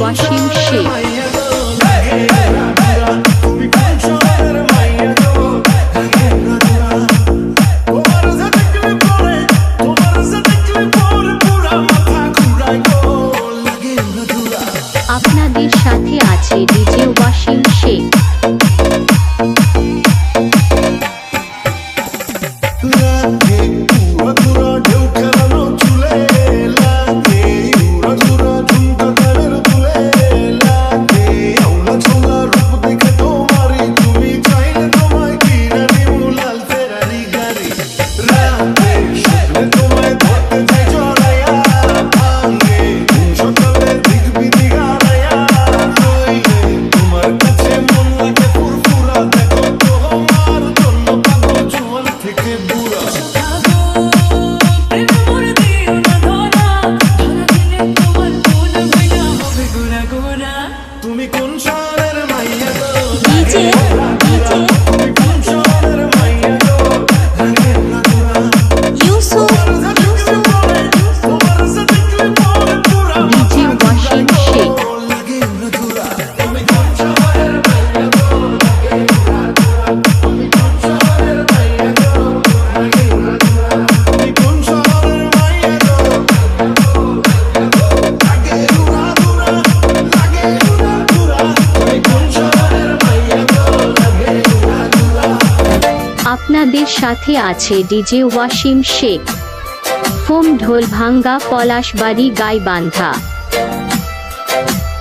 ওয়াসিম শেখ আপনাদের সাথে আছে ডিজে ওয়াশিং শেখ। 姐 আপনাদের সাথে আছে ডিজে ওয়াসিম শেখ। ফোম ঢোল ভাঙ্গা পলাশবাড়ি গাইবান্ধা।